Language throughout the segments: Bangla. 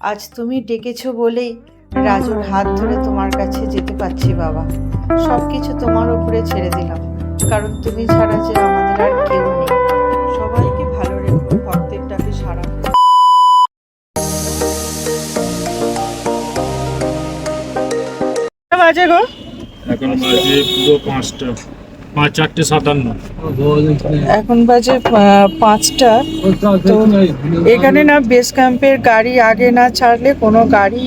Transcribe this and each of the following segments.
আজ তুমি ডেকেছো বলেই রাজুর হাত ধরে তোমার কাছে যেতে পারছি বাবা। সব কিছু তোমার উপরে ছেড়ে দিলাম। কারণ তুমি ছাড়া যে আমাদের আর কেউ নেই। সবাইকে ভালো রেখো ভক্তের ডাকে সারা বাজে গো? এখন বাজে পুরো পাঁচটা। পাঁচ, চারটে, সাতান্ন। এখন বাজে পাঁচটা। এখানে না বেস ক্যাম্পের গাড়ি আগে না ছাড়লে কোনো গাড়ি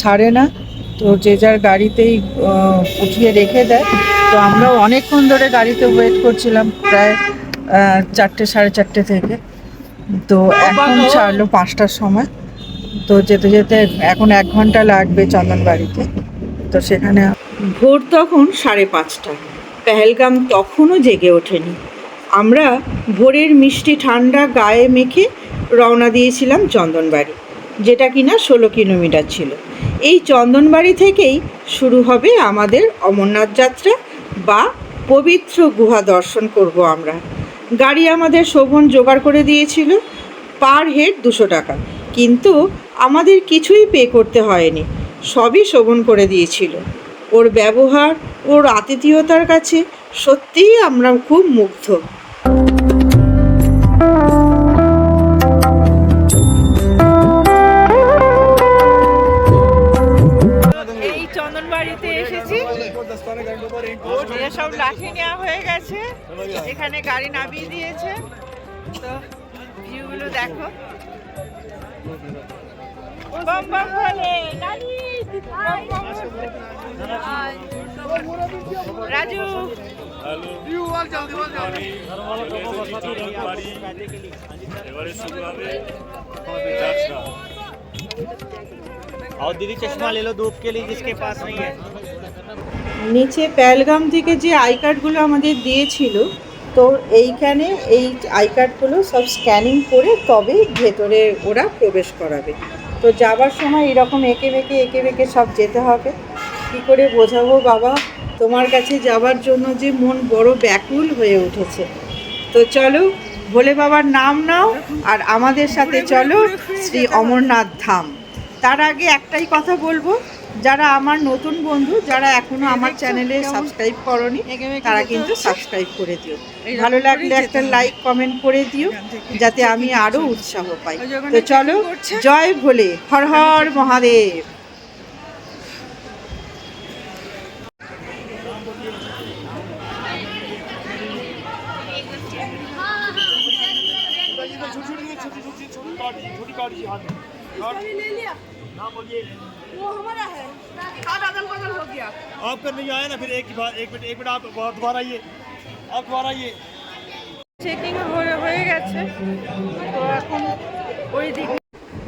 ছাড়ে না। তো যে যার গাড়িতেই উঠিয়ে রেখে দেয়। তো আমরাও অনেকক্ষণ ধরে গাড়িতে ওয়েট করছিলাম, প্রায় চারটে, সাড়ে চারটে থেকে। তো এখন ছাড়লো পাঁচটার সময়। তো যেতে যেতে এখন এক ঘণ্টা লাগবে চন্দনবাড়িতে। তো সেখানে ভোর তখন সাড়ে পাঁচটা পেহেলগাম তখনও জেগে ওঠেনি। আমরা ভোরের মিষ্টি ঠান্ডা গায়ে মেখে রওনা দিয়েছিলাম চন্দনবাড়ি, যেটা কিনা ষোলো কিলোমিটার ছিল। এই চন্দনবাড়ি থেকেই শুরু হবে আমাদের অমরনাথ যাত্রা বা পবিত্র গুহা দর্শন করব আমরা। গাড়ি আমাদের শোভন জোগাড় করে দিয়েছিল, পার হেড দুশো টাকা। কিন্তু আমাদের কিছুই পে করতে হয়নি, সবই শোভন করে দিয়েছিল। ওর ব্যবহার, ওর আতিথেয়তার কাছে সত্যিই আমরা খুব মুগ্ধ। এই চন্দনবাড়িতে এসেছি। সব লাঠি নেওয়া হয়ে গেছে, এখানে গাড়ি নামিয়ে দিয়েছে। তো ভিউগুলো দেখো। রাজু এবারে শুরু হবে और दीदी चश्मा ले लो धूप के लिए जिसके पास नहीं है নিচে প্যালগাম থেকে যে আই কার্ডগুলো আমাদের দিয়েছিল তো এইখানে এই আই কার্ডগুলো সব স্ক্যানিং করে তবে ভেতরে ওরা প্রবেশ করাবে তো যাবার সময় এরকম এঁকে বেঁকে এঁকে বেঁকে সব যেতে হবে। কি করে বোঝাবো বাবা? তোমার কাছে যাবার জন্য যে মন বড় ব্যাকুল হয়ে উঠেছে। তো চলো, ভোলে বাবার নাম নাও আর আমাদের সাথে চলো শ্রী অমরনাথ ধাম। তার আগে একটাই কথা বলব যারা আমার নতুন বন্ধু যারা এখনও আমার চ্যানেলে সাবস্ক্রাইব করনি তারা কিন্তু সাবস্ক্রাইব করে দিও। ভালো লাগলে একটা লাইক কমেন্ট করে দিও যাতে আমি আরও উৎসাহ পাই। তো চলো জয় ভোলে হর হর মহাদেব। वो हमारा है आज अदल बदल हो गया आपका नहीं आया ना फिर एक बार एक मिनट एक मिनट आप दोबारा आइए आप दोबारा आइए চেকিং হয়ে গেছে তো এখন ওই দিকে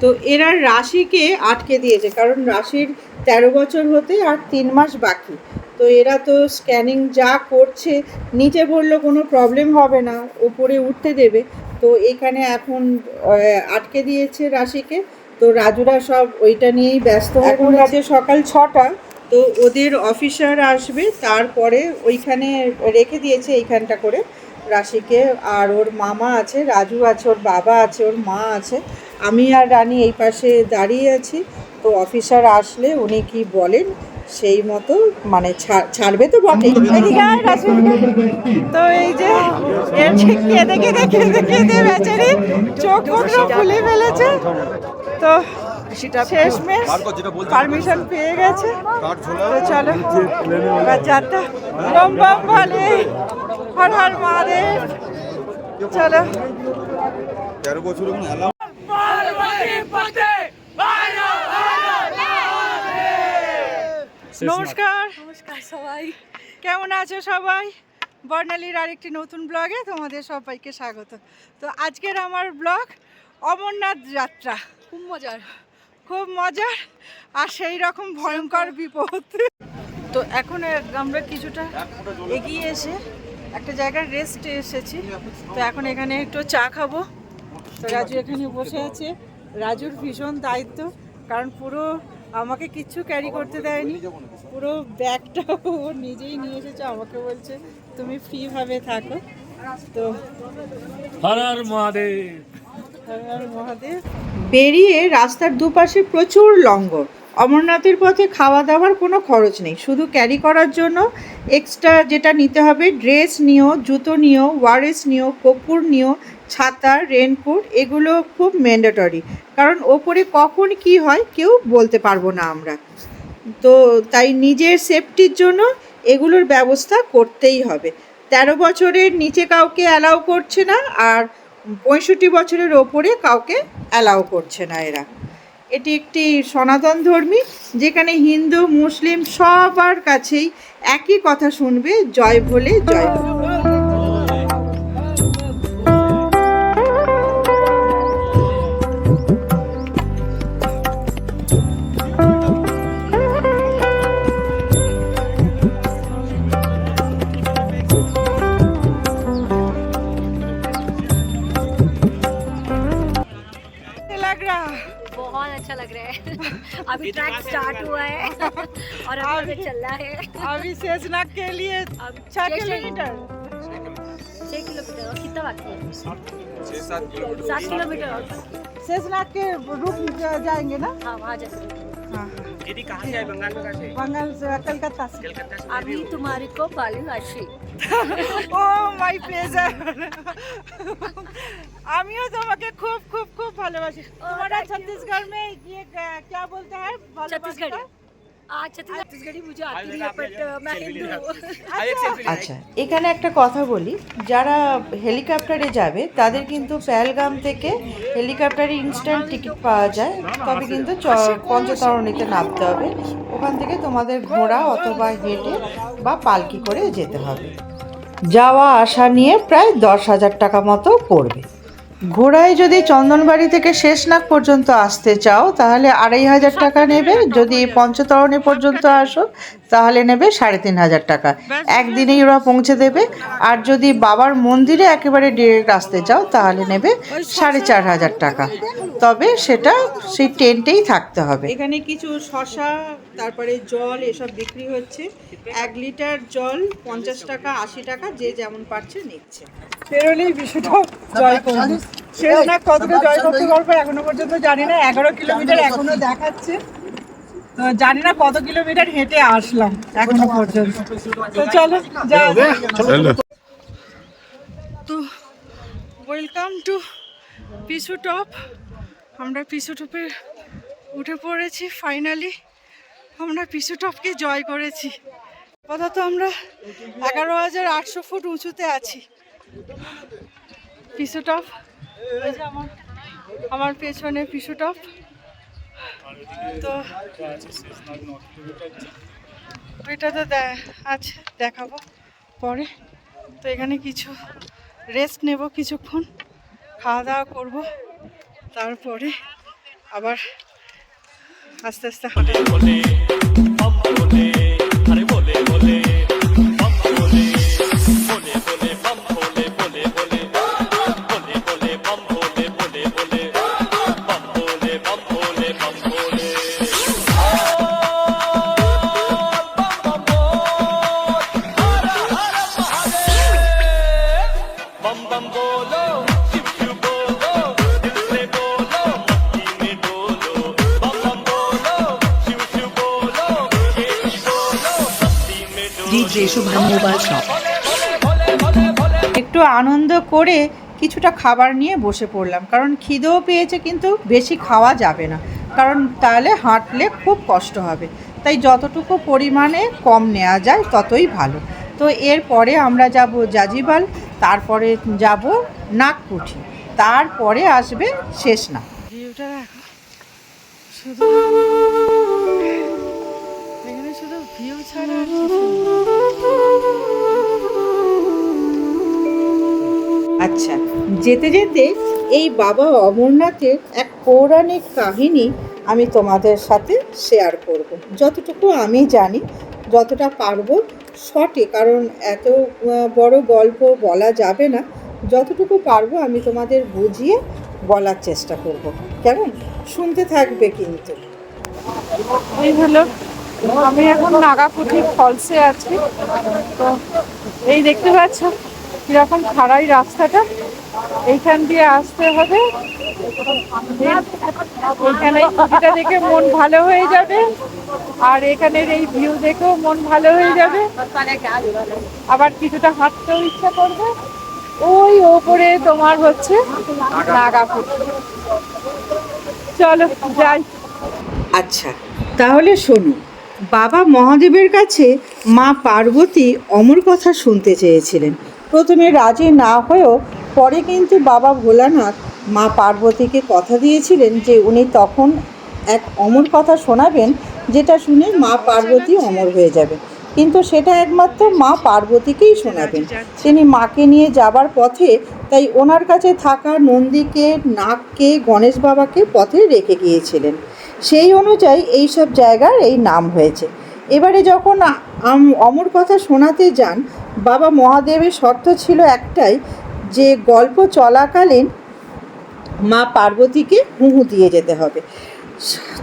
তো এরা রাশিকে আটকে দিয়েছে কারণ রাশির তেরো বছর হতে আর তিন মাস বাকি তো এরা তো স্ক্যানিং যা করছে নিচে বললো কোনো প্রবলেম হবে না ওপরে উঠতে দেবে তো এখানে এখন আহ, আটকে দিয়েছে রাশিকে তো রাজুরা সব ওইটা নিয়েই ব্যস্ত এখন বাজে সকাল ছটা তো ওদের অফিসার আসবে তারপরে ওইখানে রেখে দিয়েছে এইখানটা করে রাশিকে। আর ওর মামা আছে রাজু আছে ওর বাবা আছে ওর মা আছে। আমি আর রানী এই পাশে দাঁড়িয়ে আছি। তো অফিসার আসলে উনি কি বলেন সেই মতো মানে ছাড়বে তো বটেই। এদিকে আয়, রাজু। তো এই যে এর যে কেঁদে কেঁদে কেঁদে কেঁদে বেচারি চোখ ফুলে ফেলেছে? তো শেষমেশ পারমিশন পেয়ে গেছে। তো চলো এবার যাত্রা। বম বম বলে হর হর মহাদেব। চলো। তেরো বছর নমস্কার। নমস্কার সবাই। কেমন আছো সবাই? বর্ণালীর আরেকটি নতুন ব্লগে তোমাদের সবাইকে স্বাগত। তো আজকের আমার ব্লগ অমরনাথ যাত্রা। খুব মজার। খুব মজার আর সেই রকম ভয়ঙ্কর বিপদ। তো এখন আমরা কিছুটা এগিয়ে এসে একটা জায়গায় রেস্ট এসেছি। তো এখন এখানে একটু চা খাব। তো রাজু এখানে বসে আছে। রাজুর ভীষণ দায়িত্ব, কারণ পুরো আমাকে কিচ্ছু ক্যারি করতে দেয়নি। পুরো ব্যাগটা ও নিজেই নিয়ে এসেছে, আমাকে বলছে, তুমি ফ্রিভাবে থাকো। তো মহাদেব। বেরিয়ে রাস্তার দুপাশে প্রচুর লঙ্গর। অমরনাথের পথে খাওয়া দাওয়ার কোনো খরচ নেই। শুধু ক্যারি করার জন্য এক্সট্রা যেটা নিতে হবে ড্রেস নিও, জুতো নিও, ওয়ারেস নিও কপুর নিও, ছাতা রেনকোট এগুলো খুব ম্যান্ডেটরি কারণ ওপরে কখন কি হয় কেউ বলতে পারব না আমরা। তো তাই নিজের সেফটির জন্য এগুলোর ব্যবস্থা করতেই হবে। তেরো বছরের নিচে কাউকে অ্যালাউ করছে না আর পঁয়ষট্টি বছরের ওপরে কাউকে অ্যালাউ করছে না এরা। এটি একটি সনাতন ধর্মী, যেখানে হিন্দু, মুসলিম সবার কাছেই একই কথা শুনবে, জয় ভোলে জয় ভোলে। और अभी हमें चल रहा है अभी शेषनाग के लिए अब छः छः किलोमीटर छः किलोमीटर और कितना बाकी है छः सात किलोमीटर सात किलोमीटर और बाकी है। शेषनाग के रुक जा- जाएंगे ना हाँ वहाँ जाते हाँ दीदी कहाँ से आए बंगाल में कहाँ से बंगाल से कलकत्ता से कलकत्ता से अभी तुम्हारे को बालूघाटी ও মাই প্লেজার আমিও তোমাকে খুব খুব খুব ভালোবাসি তোমারা छत्तीसगढ़ में ये क्या- क्या बोलते हैं भालोबासा? छत्तीसगढ़ी আচ্ছা এখানে একটা কথা বলি। যারা হেলিকপ্টারে যাবে তাদের কিন্তু পেহেলগাম থেকে হেলিকপ্টারে ইনস্ট্যান্ট টিকিট পাওয়া যায়। তবে কিন্তু চ- পঞ্চতরণীতে নামতে হবে। ওখান থেকে তোমাদের ঘোড়া অথবা হেঁটে বা পালকি করে যেতে হবে। যাওয়া আসা নিয়ে প্রায় দশ হাজার টাকা মতো পড়বে। ঘোড়ায় যদি চন্দনবাড়ি থেকে শেষনাগ পর্যন্ত আসতে চাও, তাহলে আড়াই হাজার টাকা নেবে। যদি পঞ্চতরণী পর্যন্ত আসো, তাহলে নেবে সাড়ে তিন হাজার টাকা। একদিনেই ওরা পৌঁছে দেবে। আর যদি বাবার মন্দিরে একেবারে ডিরেক্ট আসতে চাও, তাহলে নেবে সাড়ে চার হাজার টাকা। তবে সেটা সেই টেন্টেই থাকতে হবে। এখানে কিছু শশা তারপরে জল এসব বিক্রি হচ্ছে। এক লিটার জল পঞ্চাশ টাকা আশি টাকা যে যেমন পারছে নিচ্ছে। পেরোলেই বিষয়টা জয় করব শেষ না কতটা জয় করতে পারব এখনও পর্যন্ত জানি না। এগারো কিলোমিটার এখনও দেখাচ্ছে। তো জানি না কত কিলোমিটার হেঁটে আসলাম এখনও পর্যন্ত। তো চলো যাও তো ওয়েলকাম টু পিসু টপ আমরা পিসু টপে উঠে পড়েছি ফাইনালি আমরা পিসু টপকে জয় করেছি। আপাতত আমরা এগারো হাজার আটশো ফুট উঁচুতে আছি। পিসু টপ আমার আমার পেছনে পিসু টপ। তো ওইটা তো আছে দেখাবো পরে। তো এখানে কিছু রেস্ট নেব কিছুক্ষণ। খাওয়া দাওয়া করব। তারপরে আবার আস্তে আস্তে হাঁটা। কিছুটা খাবার নিয়ে বসে পড়লাম। কারণ খিদেও পেয়েছে, কিন্তু বেশি খাওয়া যাবে না। কারণ তাহলে হাঁটলে খুব কষ্ট হবে। তাই যতটুকু পরিমাণে কম নেওয়া যায়, ততই ভালো। তো এরপরে আমরা যাব জাজিবাল, তারপরে যাব নাগকুঠি তারপরে আসবে শুধু এখানে শুধু ভিউ ছাড়া আচ্ছা যেতে যেতে এই বাবা অমরনাথের এক পৌরাণিক কাহিনী আমি তোমাদের সাথে শেয়ার করব। যতটুকু আমি জানি, যতটা পারব শর্টে কারণ এত বড় গল্প বলা যাবে না। যতটুকু পারব আমি তোমাদের বুঝিয়ে বলার চেষ্টা করব। কেমন? শুনতে থাকবে কিন্তু। এই হলো, আমি এখন নাগাপুটি ফলসে আছি। তো এই দেখতে পাচ্ছ? কীরকম খাড়াই রাস্তাটা? এইখান দিয়ে আসতে হবে। এখানে ছবিটা দেখে মন ভালো হয়ে যাবে। আর এখানের এই ভিউ দেখেও মন ভালো হয়ে যাবে। আবার কিছুটা হাঁটতেও ইচ্ছা করবে। ওই ওপরে তোমার হচ্ছে নাগাপুর। চলো যাই। আচ্ছা। তাহলে শোনো বাবা মহাদেবের কাছে মা পার্বতী অমর কথা শুনতে চেয়েছিলেন। প্রথমে রাজি না হয়েও পরে কিন্তু বাবা ভোলানাথ মা পার্বতীকে কথা দিয়েছিলেন যে উনি তখন এক অমর কথা শোনাবেন, যেটা শুনে মা পার্বতী অমর হয়ে যাবে কিন্তু সেটা একমাত্র মা পার্বতীকেই শোনাবেন। তিনি মাকে নিয়ে যাবার পথে তাই ওনার কাছে থাকা নন্দীকে নাককে গণেশ বাবাকে পথে রেখে গিয়েছিলেন। সেই অনুযায়ী এই সব জায়গার এই নাম হয়েছে। এবারে যখন অমর কথা শোনাতে যান বাবা মহাদেবের শর্ত ছিল একটাই, যে গল্প চলাকালীন মা পার্বতীকে হুহু দিয়ে যেতে হবে।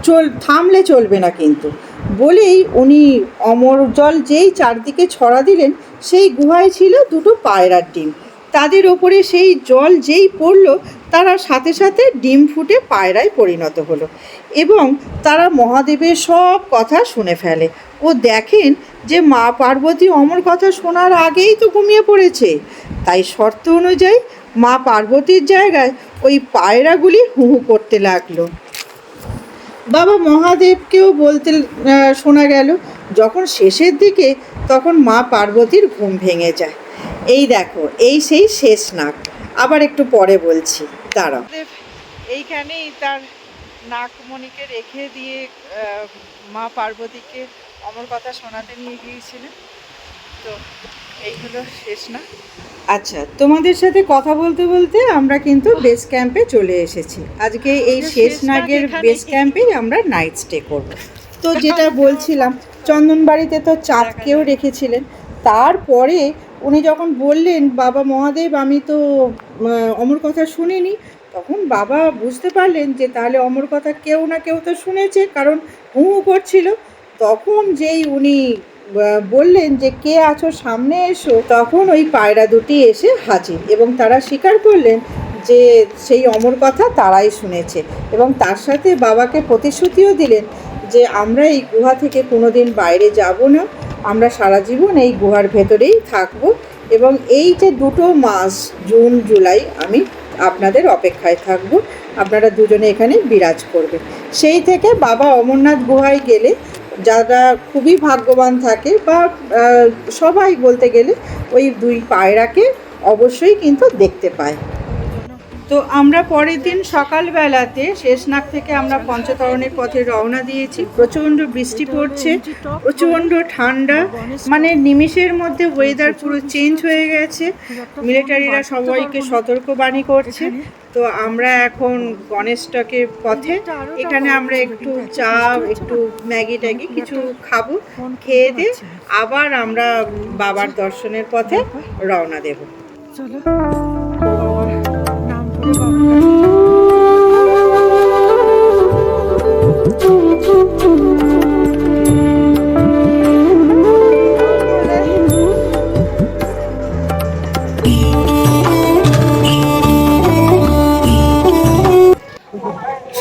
চল, থামলে চলবে না কিন্তু। বলেই উনি অমর জল যেই চারদিকে ছড়া দিলেন, সেই গুহায় ছিল দুটো পায়রার ডিম। তাদের ওপরে সেই জল যেই পড়ল, তারা সাথে সাথে ডিম ফুটে পায়রায় পরিণত হলো এবং তারা মহাদেবের সব কথা শুনে ফেলে। ও দেখেন যে মা পার্বতী অমর কথা শোনার আগেই তো ঘুমিয়ে পড়েছে। তাই শর্ত অনুযায়ী মা পার্বতীর জায়গায় ওই পায়রাগুলি হুহু করতে লাগল। বাবা মহাদেবকেও বলতে শোনা গেল, যখন শেষের দিকে তখন মা পার্বতীর ঘুম ভেঙে যায়। এই দেখো এই সেই শেষ নাক। আবার একটু পরে বলছি দাঁড়াও। এইখানেই তার নাকমণিকে রেখে দিয়ে মা পার্বতীকে অমর কথা শোনাতে নিয়ে গিয়েছিলেন। তো এই হলো শেষ না আচ্ছা তোমাদের সাথে কথা বলতে বলতে আমরা কিন্তু বেস ক্যাম্পে চলে এসেছি। আজকে এই শেষ নাগের বেস ক্যাম্পেই আমরা নাইট স্টে করব। তো যেটা বলছিলাম চন্দনবাড়িতে তো চাঁদকেও রেখেছিলেন। তারপরে উনি যখন বললেন, বাবা মহাদেব, আমি তো অমর কথা শুনিনি। তখন বাবা বুঝতে পারলেন যে তাহলে অমর কথা কেউ না কেউ তো শুনেছে, কারণ হু হু করছিল। তখন যেই উনি বললেন যে, কে আছো? সামনে এসো। তখন ওই পায়রা দুটি এসে হাজির এবং তারা স্বীকার করলেন যে, সেই অমর কথা তারাই শুনেছে এবং তার সাথে বাবাকে প্রতিশ্রুতিও দিলেন যে, আমরা এই গুহা থেকে কোনোদিন বাইরে যাব না। আমরা সারা জীবন এই গুহার ভেতরেই থাকব এবং এই যে দুটো মাস, জুন, জুলাই, আমি আপনাদের অপেক্ষায় থাকব। আপনারা দুজনে এখানে বিরাজ করবেন। সেই থেকে বাবা অমরনাথ গুহায় গেলে যারা খুবই ভাগ্যবান থাকে বা সবাই বলতে গেলে ওই দুই পায়রাকে অবশ্যই কিন্তু দেখতে পায়। তো আমরা পরের দিন সকালবেলাতে শেষনাগ থেকে আমরা পঞ্চতরণের পথে রওনা দিয়েছি। প্রচণ্ড বৃষ্টি পড়ছে, প্রচণ্ড ঠান্ডা মানে নিমিষের মধ্যে ওয়েদার পুরো চেঞ্জ হয়ে গেছে। মিলিটারিরা সবাইকে সতর্কবাণী করছে। তো আমরা এখন গণেশটকের পথে, এখানে আমরা একটু চা, একটু ম্যাগি ট্যাগি কিছু খাব, খেয়ে দিয়ে আবার আমরা বাবার দর্শনের পথে রওনা দেব। চলো।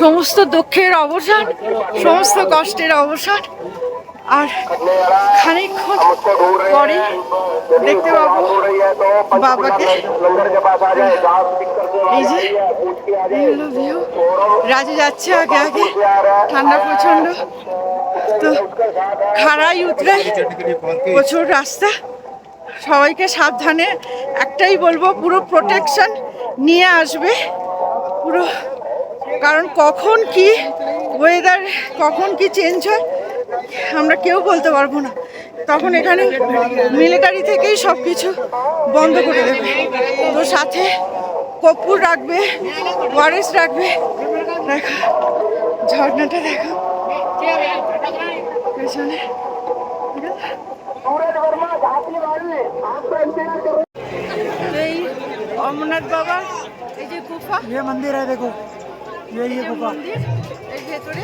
সমস্ত দুঃখের অবসান সমস্ত কষ্টের অবসান আর খানিকক্ষণ পরে দেখতে পাবো বাবাকে। এই যে রাজু যাচ্ছে আগে আগে, ঠান্ডা প্রচণ্ড তো খাড়াই উতরে প্রচুর রাস্তা। সবাইকে সাবধানে, একটাই বলব, পুরো প্রোটেকশন নিয়ে আসবে। পুরো, কারণ কখন কি ওয়েদার কখন কি চেঞ্জ হয় আমরা কেউ বলতে পারবো না তখন এখানে মিলিটারি থেকেই সব কিছু বন্ধ করে দেবে তো সাথে কর্পূর রাখবে ওয়ারেস রাখবে দেখো ঝর্ণাটা দেখো পেছনে এই অমরনাথ বাবা এই যে গুফা ये मंदिर है देखो ये ये गुफा মন্দির এর ভেতরে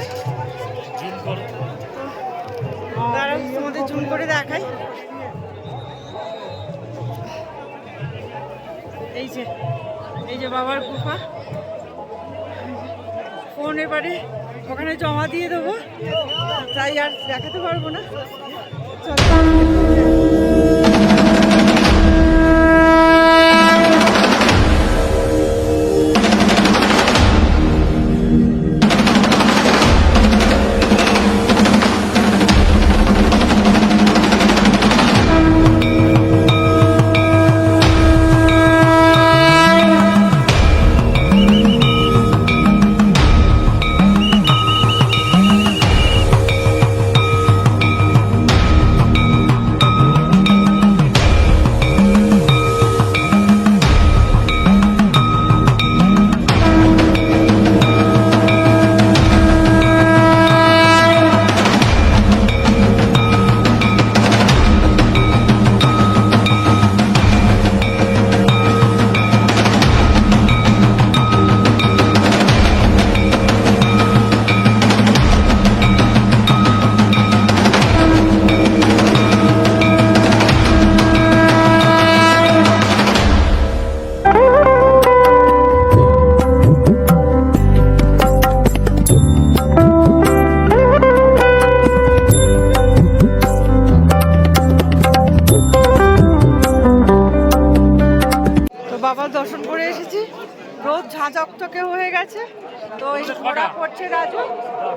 দাঁড়াও, তোমাদের জুম করে দেখাই। এই যে এই যে বাবার গুফা। ফোন এবারে ওখানে জমা দিয়ে দেবো। তাই আর দেখাতে পারব না। চলো।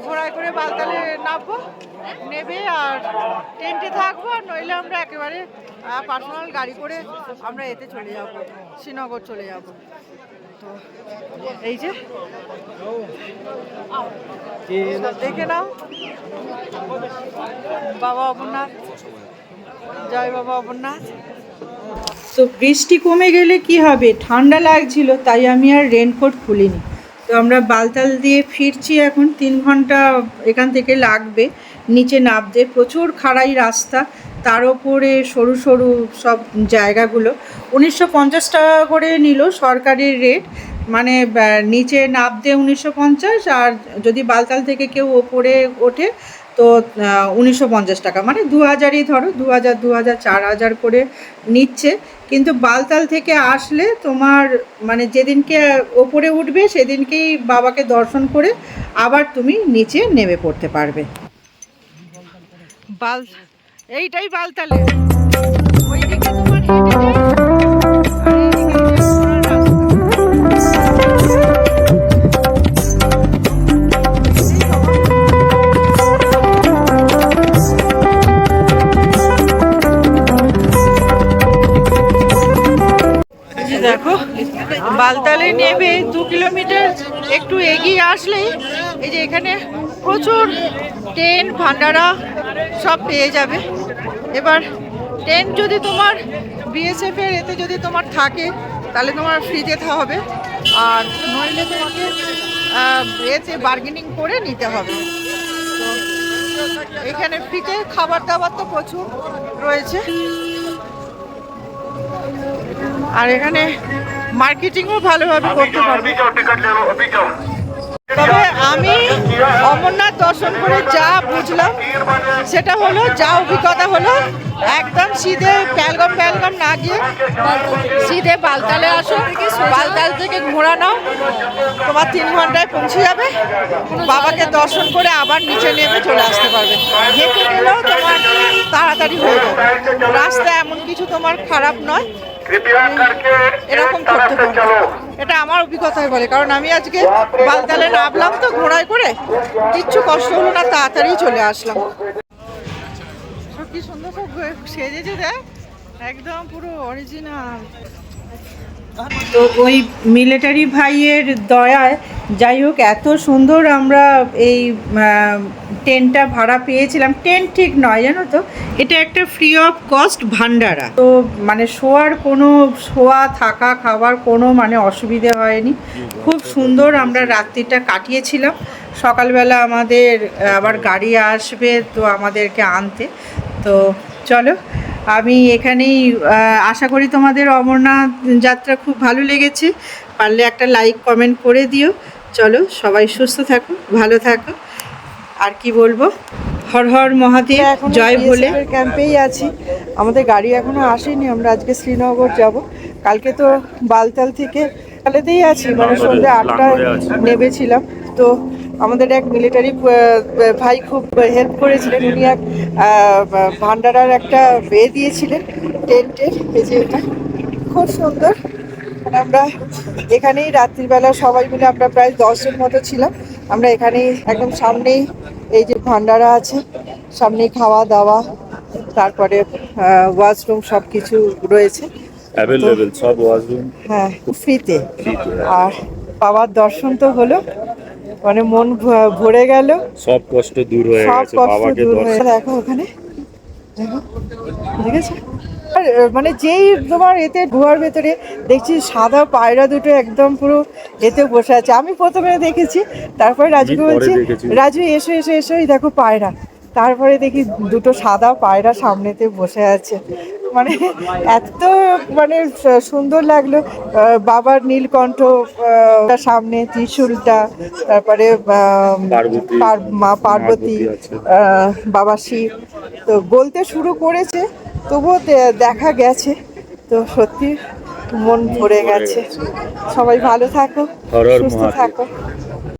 ঘোড়ায় করে বালতালে নামবো, নেবে আর টেন্টে থাকব, আর নইলে আমরা একেবারে পার্সোনাল গাড়ি করে আমরা এতে চলে যাব, শ্রীনগর চলে যাব। তো এই যে, দেখে নাও। বাবা অমরনাথ। জয় বাবা অমরনাথ। তো বৃষ্টি কমে গেলে কি হবে? ঠান্ডা লাগছিল, তাই আমি আর রেনকোট খুলিনি। আমরা বালতাল দিয়ে ফিরছি এখন, তিন ঘণ্টা এখান থেকে লাগবে, নিচে নামতে। প্রচুর খাড়াই রাস্তা, তার ওপরে সরু সরু সব জায়গাগুলো। উনিশশো পঞ্চাশ টাকা করে নিল সরকারের রেট মানে নিচে নামতে উনিশশো পঞ্চাশ আর যদি বালতাল থেকে কেউ ওপরে ওঠে তো উনিশশো পঞ্চাশ টাকা। মানে দু হাজারই ধরো, দু হাজার দু হাজার, চার হাজার করে নিচ্ছে। কিন্তু বালতাল থেকে আসলে তোমার মানে যেদিনকে ওপরে উঠবে, সেদিনকেই বাবাকে দর্শন করে আবার তুমি নিচে নেমে পড়তে পারবে। বাল, এইটাই বালতালে বালতালে নেবে দু কিলোমিটার একটু এগিয়ে আসলেই এই যে এখানে প্রচুর ট্রেন, ভান্ডারা সব পেয়ে যাবে। এবার ট্রেন যদি তোমার বিএসএফ এর এতে যদি তোমার থাকে, তাহলে তোমার ফ্রি যেতে হবে। আর নইলে তোমাকে এতে বার্গেনিং করে নিতে হবে। এখানে ফ্রিতে খাবার দাবার তো প্রচুর রয়েছে। আর এখানে মার্কেটিংও ভালোভাবে করতে পারবে। তবে আমি অমরনাথ দর্শন করে যা বুঝলাম সেটা হলো যা অভিজ্ঞতা হলো একদম সিধে প্যালগম প্যালগম না গিয়ে সিধে বালতালে আসো বালতাল থেকে ঘোরা নাও তোমার তিন ঘন্টায় পৌঁছে যাবে। বাবাকে দর্শন করে আবার নিচে নেমে চলে আসতে পারবে। হেঁটে গেলেও তোমার তাড়াতাড়ি হয়ে যাবে। রাস্তা এমন কিছু তোমার খারাপ নয়। এরকম করতে এটা আমার অভিজ্ঞতায় বলে কারণ আমি আজকে বালতালে নামলাম তো ঘোড়ায় করে কিচ্ছু কষ্ট হলো না তাড়াতাড়ি চলে আসলাম। সব কি সুন্দর সব সেজেছে দেখ একদম পুরো অরিজিনাল তো ওই মিলিটারি ভাইয়ের দয়ায়, যাই হোক, এত সুন্দর আমরা এই টেন্টটা ভাড়া পেয়েছিলাম। টেন্ট ঠিক নয়, জানো তো? এটা একটা ফ্রি অফ কস্ট ভান্ডারা। তো মানে শোয়ার কোনো, শোয়া, থাকা খাবার কোনো মানে অসুবিধে হয়নি। খুব সুন্দর আমরা রাত্রিটা কাটিয়েছিলাম। সকালবেলা আমাদের আবার গাড়ি আসবে তো আমাদেরকে আনতে। তো চলো আমি এখানেই আশা করি তোমাদের অমরনাথ যাত্রা খুব ভালো লেগেছে। পারলে একটা লাইক কমেন্ট করে দিও। চলো সবাই সুস্থ থাকো ভালো থাকো। আর কি বলব? হর হর মহাদেব জয় বলে ক্যাম্পেই আছি। আমাদের গাড়ি এখনও আসেনি আমরা আজকে শ্রীনগর যাব। কালকে তো বালতাল থেকে তাহলেতেই আছি মানে সন্ধ্যে আটটায়। নেমেছিলাম। তো আমাদের এক মিলিটারি ভাই খুব হেল্প করেছিলেন। উনি এক ভান্ডারার একটা বে দিয়েছিলেন টেন্টের এই যে এটা। খুব সুন্দর। মানে আমরা এখানেই রাত্রিবেলা সবাই মিলে আমরা প্রায় দশজন মতো ছিলাম। আমরা এখানেই একদম সামনেই এই যে ভান্ডারা আছে সামনেই খাওয়া দাওয়া তারপরে ওয়াশরুম সব কিছু রয়েছে। অ্যাভেলেবেল সব ওয়াশরুম হ্যাঁ ফ্রিতে ফ্রিতে আর বাবার দর্শন তো হলো। মানে মন ভরে গেল। সব কষ্ট দূর হয়ে গেছে বাবাকে দর্শন দেখো ওখানে। দেখো দেখেছ? আর মানে যেই তোমার এতে গুহার ভেতরে দেখছি সাদা পায়রা দুটো একদম পুরো এতে বসে আছে। আমি প্রথমে দেখেছি তারপরে রাজুকে বলছি রাজু এসো এসো এসো এই দেখো পায়রা। তারপরে দেখি দুটো সাদা পায়রা সামনেতে বসে আছে। মানে এত মানে সুন্দর লাগল বাবার নীলকণ্ঠ সামনে ত্রিশূলটা তারপরে পার- মা পার্বতী বাবা শিব। তো বলতে শুরু করেছে তবুও দেখা গেছে। তো সত্যি মন ভরে গেছে। সবাই ভালো থাকো সুস্থ থাকো।